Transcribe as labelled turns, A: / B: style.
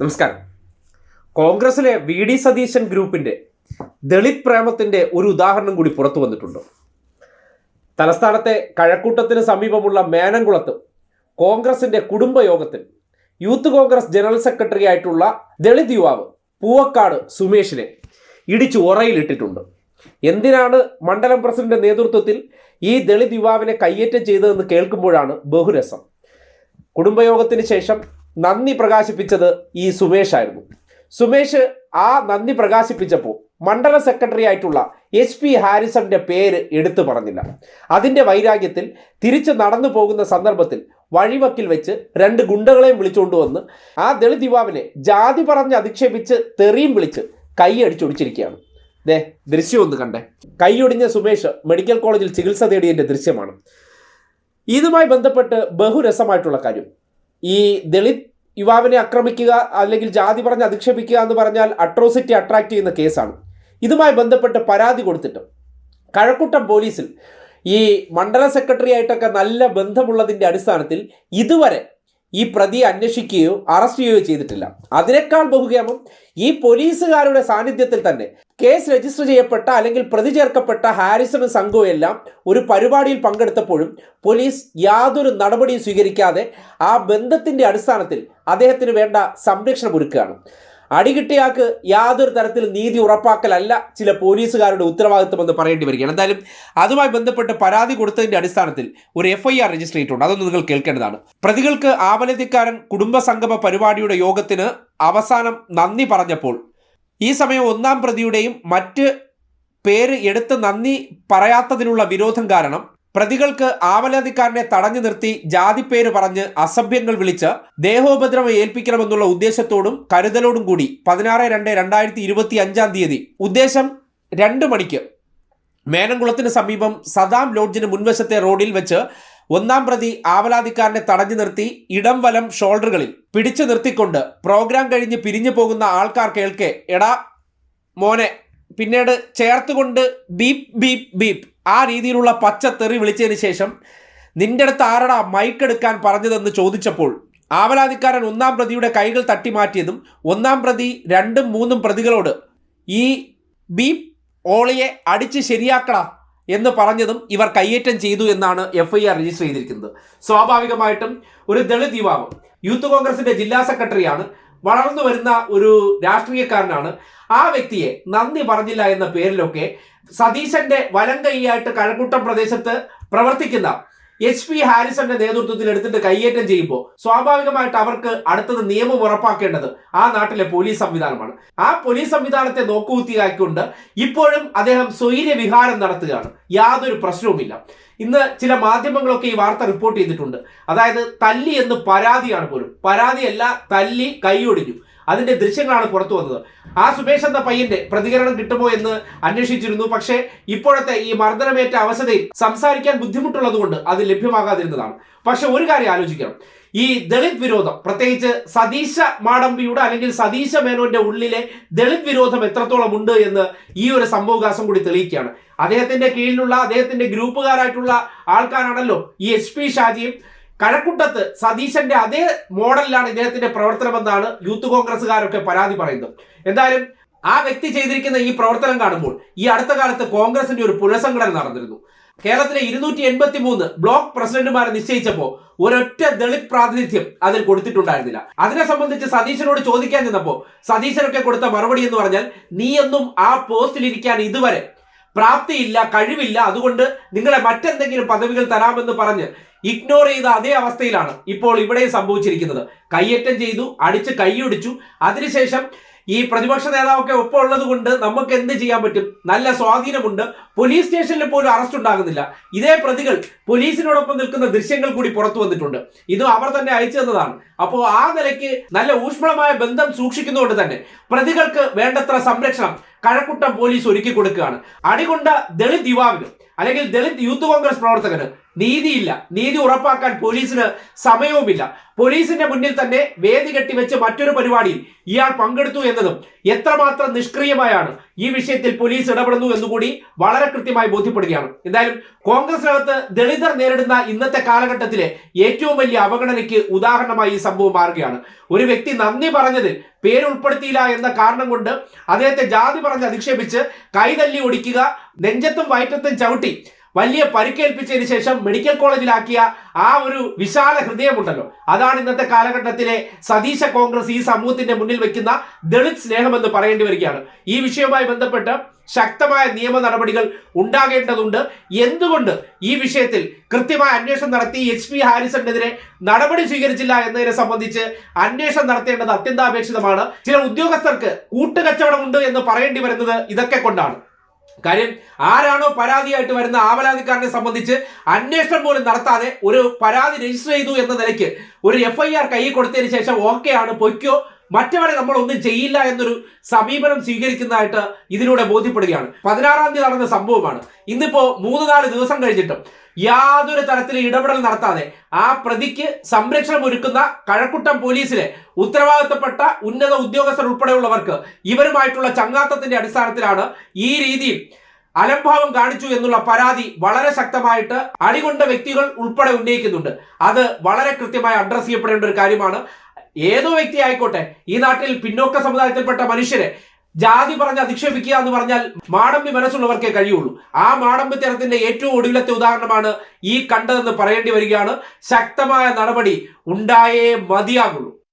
A: നമസ്കാരം. കോൺഗ്രസിലെ V D Satheesan ഗ്രൂപ്പിന്റെ ദളിത് പ്രേമത്തിന്റെ ഒരു ഉദാഹരണം കൂടി പുറത്തു വന്നിട്ടുണ്ട്. തലസ്ഥാനത്തെ കഴക്കൂട്ടത്തിന് സമീപമുള്ള മേനംകുളത്ത് കോൺഗ്രസിന്റെ കുടുംബയോഗത്തിൽ യൂത്ത് കോൺഗ്രസ് ജനറൽ സെക്രട്ടറി ആയിട്ടുള്ള ദളിത് യുവാവ് പൂവക്കാട് സുമേഷിനെ ഇടിച്ചു ഉറയിലിട്ടിട്ടുണ്ട് എന്തിനാണ് മണ്ഡലം പ്രസിഡന്റ് നേതൃത്വത്തിൽ ഈ ദളിത് യുവാവിനെ കയ്യേറ്റം ചെയ്തതെന്ന് കേൾക്കുമ്പോഴാണ് ബഹുരസം. കുടുംബയോഗത്തിന് ശേഷം നന്ദി പ്രകാശിപ്പിച്ചത് ഈ സുമേഷ് ആയിരുന്നു. സുമേഷ് ആ നന്ദി പ്രകാശിപ്പിച്ചപ്പോൾ മണ്ഡല സെക്രട്ടറി ആയിട്ടുള്ള എച്ച് പി ഹാരിസന്റെ പേര് എടുത്തു പറഞ്ഞില്ല. അതിന്റെ വൈരാഗ്യത്തിൽ തിരിച്ച് നടന്നു പോകുന്ന സന്ദർഭത്തിൽ വഴിവക്കിൽ വെച്ച് രണ്ട് ഗുണ്ടകളെയും വിളിച്ചുകൊണ്ടുവന്ന് ആ ദളിത് യുവാവിനെ ജാതി പറഞ്ഞ് അധിക്ഷേപിച്ച് തെറിയും വിളിച്ച് കൈയടിച്ചൊടിച്ചിരിക്കുകയാണ് ദേ ദൃശ്യം ഒന്ന് കണ്ടേ. കൈയൊടിഞ്ഞ സുമേഷ് മെഡിക്കൽ കോളേജിൽ ചികിത്സ തേടിയതിന്റെ ദൃശ്യമാണ്. ഇതുമായി ബന്ധപ്പെട്ട് ബഹുരസമായിട്ടുള്ള കാര്യം. ഈ ദളിത് യുവാവിനെ ആക്രമിക്കുക അല്ലെങ്കിൽ ജാതി പറഞ്ഞ് അധിക്ഷേപിക്കുക എന്ന് പറഞ്ഞാൽ അട്രോസിറ്റി അട്രാക്ട് ചെയ്യുന്ന കേസാണ്. ഇതുമായി ബന്ധപ്പെട്ട് പരാതി കൊടുത്തിട്ട് കഴക്കൂട്ടം പോലീസിൽ ഈ മണ്ഡല സെക്രട്ടറി ആയിട്ടൊക്കെ നല്ല ബന്ധമുള്ളതിന്റെ അടിസ്ഥാനത്തിൽ ഇതുവരെ ഈ പ്രതിയെ അന്വേഷിക്കുകയോ അറസ്റ്റ് ചെയ്യുകയോ ചെയ്തിട്ടില്ല. അതിനേക്കാൾ ബഹുകേമം ഈ പോലീസുകാരുടെ സാന്നിധ്യത്തിൽ തന്നെ കേസ് രജിസ്റ്റർ ചെയ്യപ്പെട്ട അല്ലെങ്കിൽ പ്രതി ചേർക്കപ്പെട്ട ഹാരിസണും സംഘവും എല്ലാം ഒരു പരിപാടിയിൽ പങ്കെടുത്തപ്പോഴും പോലീസ് യാതൊരു നടപടിയും സ്വീകരിക്കാതെ ആ ബന്ധത്തിന്റെ അടിസ്ഥാനത്തിൽ അദ്ദേഹത്തിന് വേണ്ട സംരക്ഷണം ഒരുക്കുകയാണ്. അടികിട്ടിയാൾക്ക് യാതൊരു തരത്തിൽ നീതി ഉറപ്പാക്കലല്ല ചില പോലീസുകാരുടെ ഉത്തരവാദിത്വമെന്ന് പറയേണ്ടി വരികയാണ്. എന്തായാലും അതുമായി ബന്ധപ്പെട്ട് പരാതി കൊടുത്തതിന്റെ അടിസ്ഥാനത്തിൽ ഒരു എഫ് രജിസ്റ്റർ ചെയ്തിട്ടുണ്ട്. അതൊന്ന് നിങ്ങൾ കേൾക്കേണ്ടതാണ്. പ്രതികൾക്ക് ആവലതിക്കാരൻ കുടുംബസംഗമ പരിപാടിയുടെ യോഗത്തിന് അവസാനം നന്ദി പറഞ്ഞപ്പോൾ ഈ സമയം ഒന്നാം പ്രതിയുടെയും മറ്റ് പേര് എടുത്ത് നന്ദി പറയാത്തതിനുള്ള വിരോധം കാരണം പ്രതികൾക്ക് ആവലാതിക്കാരനെ തടഞ്ഞു നിർത്തി ജാതിപ്പേര് പറഞ്ഞ് അസഭ്യങ്ങൾ വിളിച്ച് ദേഹോപദ്രവം ഏൽപ്പിക്കണമെന്നുള്ള ഉദ്ദേശത്തോടും കരുതലോടും കൂടി പതിനാറ് രണ്ട് രണ്ടായിരത്തി ഇരുപത്തി അഞ്ചാം തീയതി. ഉദ്ദേശം രണ്ട് മണിക്ക്. മേനംകുളത്തിന് സമീപം സദാം ലോഡ്ജിന് മുൻവശത്തെ റോഡിൽ വെച്ച് ഒന്നാം പ്രതി ആവലാതിക്കാരനെ തടഞ്ഞു നിർത്തി ഇടം വലം ഷോൾഡറുകളിൽ പിടിച്ചു നിർത്തിക്കൊണ്ട് പ്രോഗ്രാം കഴിഞ്ഞ് പിരിഞ്ഞു പോകുന്ന ആൾക്കാർ കേൾക്കെ എടാ മോനെ പിന്നീട് ചേർത്തുകൊണ്ട് ബീപ് ബീപ് ബീപ്. ആ രീതിയിലുള്ള പച്ച തെറി വിളിച്ചതിന് ശേഷം നിന്റെ അടുത്ത് ആരടാ മൈക്ക് എടുക്കാൻ പറഞ്ഞതെന്ന് ചോദിച്ചപ്പോൾ ആവലാതിക്കാരൻ ഒന്നാം പ്രതിയുടെ കൈകൾ തട്ടി മാറ്റിയതും ഒന്നാം പ്രതി രണ്ടും മൂന്നും പ്രതികളോട് ഈ ബീപ് ഓളിയെ അടിച്ച് ശരിയാക്കടാ എന്ന് പറഞ്ഞതും ഇവർ കയ്യേറ്റം ചെയ്തു എന്നാണ് എഫ് ഐ ആർ രജിസ്റ്റർ ചെയ്തിരിക്കുന്നത്. സ്വാഭാവികമായിട്ടും ഒരു ദളിത് യുവാവ് യൂത്ത് കോൺഗ്രസിന്റെ ജില്ലാ സെക്രട്ടറിയാണ് വളർന്നു വരുന്ന ഒരു രാഷ്ട്രീയക്കാരനാണ്. ആ വ്യക്തിയെ നന്ദി പറഞ്ഞില്ല എന്ന പേരിലൊക്കെ സതീശന്റെ വലം കൈയായിട്ട് കഴക്കൂട്ടം പ്രദേശത്ത് പ്രവർത്തിക്കുന്ന എച്ച് പി ഹാരിസന്റെ നേതൃത്വത്തിൽ എടുത്തിട്ട് കയ്യേറ്റം ചെയ്യുമ്പോൾ സ്വാഭാവികമായിട്ട് അവർക്ക് അടുത്തത് നിയമം ഉറപ്പാക്കേണ്ടത് ആ നാട്ടിലെ പോലീസ് സംവിധാനമാണ്. ആ പോലീസ് സംവിധാനത്തെ നോക്കുകുത്തിയാക്കിക്കൊണ്ട് ഇപ്പോഴും അദ്ദേഹം സ്വൈര്യ വിഹാരം നടത്തുകയാണ്. യാതൊരു പ്രശ്നവുമില്ല. ഇന്ന് ചില മാധ്യമങ്ങളൊക്കെ ഈ വാർത്ത റിപ്പോർട്ട് ചെയ്തിട്ടുണ്ട്. അതായത് തല്ലി എന്ന് പരാതിയാണ് പോലും. പരാതിയല്ല തല്ലി കൈയൊടിഞ്ഞു. അതിന്റെ ദൃശ്യങ്ങളാണ് പുറത്തു വന്നത്. ആ സുമേഷ് എന്ന പയ്യന്റെ പ്രതികരണം കിട്ടുമോ എന്ന് അന്വേഷിച്ചിരുന്നു. പക്ഷേ ഇപ്പോഴത്തെ ഈ മർദ്ദനമേറ്റ അവസ്ഥയിൽ സംസാരിക്കാൻ ബുദ്ധിമുട്ടുള്ളതുകൊണ്ട് അത് ലഭ്യമാകാതിരുന്നതാണ്. പക്ഷെ ഒരു കാര്യം ആലോചിക്കണം. ഈ ദളിത് വിരോധം പ്രത്യേകിച്ച് സതീശ മാടമ്പിയുടെ അല്ലെങ്കിൽ സതീശ മേനോന്റെ ഉള്ളിലെ ദളിത് വിരോധം എത്രത്തോളം ഉണ്ട് എന്ന് ഈ ഒരു സംഭവകാശം കൂടി തെളിയിക്കുകയാണ്. അദ്ദേഹത്തിന്റെ കീഴിലുള്ള അദ്ദേഹത്തിന്റെ ഗ്രൂപ്പുകാരായിട്ടുള്ള ആൾക്കാരാണല്ലോ ഈ എച്ച് പി ഷാജിയും കഴക്കൂട്ടത്ത് സതീശന്റെ അതേ മോഡലിലാണ് ഇദ്ദേഹത്തിന്റെ പ്രവർത്തനമെന്നാണ് യൂത്ത് കോൺഗ്രസ്സുകാരൊക്കെ പരാതി പറയുന്നത്. എന്തായാലും ആ വ്യക്തി ചെയ്തിരിക്കുന്ന ഈ പ്രവർത്തനം കാണുമ്പോൾ ഈ അടുത്ത കാലത്ത് കോൺഗ്രസിന്റെ ഒരു പുനഃസംഘടന നടന്നിരുന്നു. കേരളത്തിലെ ഇരുന്നൂറ്റി എൺപത്തി മൂന്ന് ബ്ലോക്ക് പ്രസിഡന്റുമാരെ നിശ്ചയിച്ചപ്പോൾ ഒരൊറ്റ ദളിത് പ്രാതിനിധ്യം അതിൽ കൊടുത്തിട്ടുണ്ടായിരുന്നില്ല. അതിനെ സംബന്ധിച്ച് സതീശനോട് ചോദിക്കാൻ ചെന്നപ്പോൾ സതീശനൊക്കെ കൊടുത്ത മറുപടി എന്ന് പറഞ്ഞാൽ നീയൊന്നും ആ പോസ്റ്റിൽ ഇരിക്കാൻ ഇതുവരെ പ്രാപ്തിയില്ല കഴിവില്ല. അതുകൊണ്ട് നിങ്ങളെ മറ്റെന്തെങ്കിലും പദവികൾ തരാമെന്ന് പറഞ്ഞ് ഇഗ്നോർ ചെയ്ത അതേ അവസ്ഥയിലാണ് ഇപ്പോൾ ഇവിടെ സംഭവിച്ചിരിക്കുന്നത്. കയ്യേറ്റം ചെയ്തു അടിച്ച് കൈയൊടിച്ചു അതിനുശേഷം ഈ പ്രതിപക്ഷ നേതാവൊക്കെ ഒപ്പം ഉള്ളത് കൊണ്ട് നമുക്ക് എന്ത് ചെയ്യാൻ പറ്റും? നല്ല സ്വാധീനമുണ്ട്. പോലീസ് സ്റ്റേഷനിൽ പോലും അറസ്റ്റ് ഉണ്ടാകുന്നില്ല. ഇതേ പ്രതികൾ പോലീസിനോടൊപ്പം നിൽക്കുന്ന ദൃശ്യങ്ങൾ കൂടി പുറത്തു വന്നിട്ടുണ്ട്. ഇത് അവർ തന്നെ അയച്ചു തന്നതാണ്. അപ്പോൾ ആ നിലയ്ക്ക് നല്ല ഊഷ്മളമായ ബന്ധം സൂക്ഷിക്കുന്നതുകൊണ്ട് തന്നെ പ്രതികൾക്ക് വേണ്ടത്ര സംരക്ഷണം കഴക്കൂട്ടം പോലീസ് ഒരുക്കി കൊടുക്കുകയാണ്. അടികൊണ്ട ദളിത് യുവാവിന് അല്ലെങ്കിൽ ദളിത് യൂത്ത് കോൺഗ്രസ് പ്രവർത്തകന് നീതിയില്ല. നീതി ഉറപ്പാക്കാൻ പോലീസിന് സമയവുമില്ല. പോലീസിന്റെ മുന്നിൽ തന്നെ വേദി കെട്ടിവെച്ച് മറ്റൊരു പരിപാടിയിൽ ഇയാൾ പങ്കെടുത്തു എന്നതും എത്രമാത്രം നിഷ്ക്രിയമായാണ് ഈ വിഷയത്തിൽ പോലീസ് ഇടപെടുന്നു എന്നുകൂടി വളരെ കൃത്യമായി ബോധ്യപ്പെടുകയാണ്. എന്തായാലും കോൺഗ്രസിനകത്ത് ദളിതർ നേരിടുന്ന ഇന്നത്തെ കാലഘട്ടത്തിലെ ഏറ്റവും വലിയ അവഗണനയ്ക്ക് ഉദാഹരണമായി ഈ സംഭവം മാറുകയാണ്. ഒരു വ്യക്തി നന്ദി പറഞ്ഞതിൽ പേരുൾപ്പെടുത്തിയില്ല എന്ന കാരണം കൊണ്ട് അദ്ദേഹത്തെ ജാതി പറഞ്ഞ് അധിക്ഷേപിച്ച് കൈതല്ലി ഒടിക്കുക നെഞ്ചത്തും വയറ്റത്തും ചവിട്ടി വലിയ പരിക്കേൽപ്പിച്ചതിന് ശേഷം മെഡിക്കൽ കോളേജിലാക്കിയ ആ ഒരു വിശാല ഹൃദയമുണ്ടല്ലോ. അതാണ് ഇന്നത്തെ കാലഘട്ടത്തിലെ സതീശ കോൺഗ്രസ് ഈ സമൂഹത്തിന്റെ മുന്നിൽ വെക്കുന്ന ദളിത് സ്നേഹമെന്ന് പറയേണ്ടി വരികയാണ്. ഈ വിഷയവുമായി ബന്ധപ്പെട്ട് ശക്തമായ നിയമ നടപടികൾ ഉണ്ടാകേണ്ടതുണ്ട്. എന്തുകൊണ്ട് ഈ വിഷയത്തിൽ കൃത്യമായ അന്വേഷണം നടത്തി എച്ച് പി ഹാരിസണിനെതിരെ നടപടി സ്വീകരിച്ചില്ല എന്നതിനെ സംബന്ധിച്ച് അന്വേഷണം നടത്തേണ്ടത് അത്യന്താപേക്ഷിതമാണ്. ചില ഉദ്യോഗസ്ഥർക്ക് കൂട്ടുകച്ചവടമുണ്ട് എന്ന് പറയേണ്ടി വരുന്നത് ഇതൊക്കെ കൊണ്ടാണ്. കാര്യം ആരാണോ പരാതിയായിട്ട് വരുന്ന ആവലാതിക്കാരനെ സംബന്ധിച്ച് അന്വേഷണം പോലും നടത്താതെ ഒരു പരാതി രജിസ്റ്റർ ചെയ്തു എന്ന നിലയ്ക്ക് ഒരു എഫ് ഐ ആർ കൈ കൊടുത്തതിന് ശേഷം ഓക്കെ ആണ് പൊയ്ക്കോ. മറ്റവരെ നമ്മൾ ഒന്നും ചെയ്യില്ല എന്നൊരു സമീപനം സ്വീകരിക്കുന്നതായിട്ട് ഇതിലൂടെ ബോധ്യപ്പെടുകയാണ്. പതിനാറാം തീയതി നടന്ന സംഭവമാണ്. ഇന്നിപ്പോ മൂന്ന് നാല് ദിവസം കഴിഞ്ഞിട്ടും യാതൊരു തരത്തിലും ഇടപെടൽ നടത്താതെ ആ പ്രതിക്ക് സംരക്ഷണം ഒരുക്കുന്ന കഴക്കുട്ടം പോലീസിലെ ഉത്തരവാദിത്തപ്പെട്ട ഉന്നത ഉദ്യോഗസ്ഥർ ഉൾപ്പെടെയുള്ളവർക്ക് ഇവരുമായിട്ടുള്ള ചങ്ങാത്തത്തിന്റെ അടിസ്ഥാനത്തിലാണ് ഈ രീതിയിൽ അലംഭാവം കാണിച്ചു എന്നുള്ള പരാതി വളരെ ശക്തമായിട്ട് അടികൊണ്ട വ്യക്തികൾ ഉൾപ്പെടെ ഉന്നയിക്കുന്നുണ്ട്. അത് വളരെ കൃത്യമായി അഡ്രസ് ചെയ്യപ്പെടേണ്ട ഒരു കാര്യമാണ്. ഏതോ വ്യക്തി ആയിക്കോട്ടെ ഈ നാട്ടിൽ പിന്നോക്ക സമുദായത്തിൽപ്പെട്ട മനുഷ്യരെ ജാതി പറഞ്ഞ് അധിക്ഷേപിക്കുക എന്ന് പറഞ്ഞാൽ മാടമ്പി മനസ്സുള്ളവർക്കേ കഴിയുള്ളൂ. ആ മാടമ്പി തരത്തിന്റെ ഏറ്റവും ഒടുവിലത്തെ ഉദാഹരണമാണ് ഈ കണ്ടതെന്ന് പറയേണ്ടി വരികയാണ്. ശക്തമായ നടപടി ഉണ്ടായേ മതിയാകുള്ളൂ.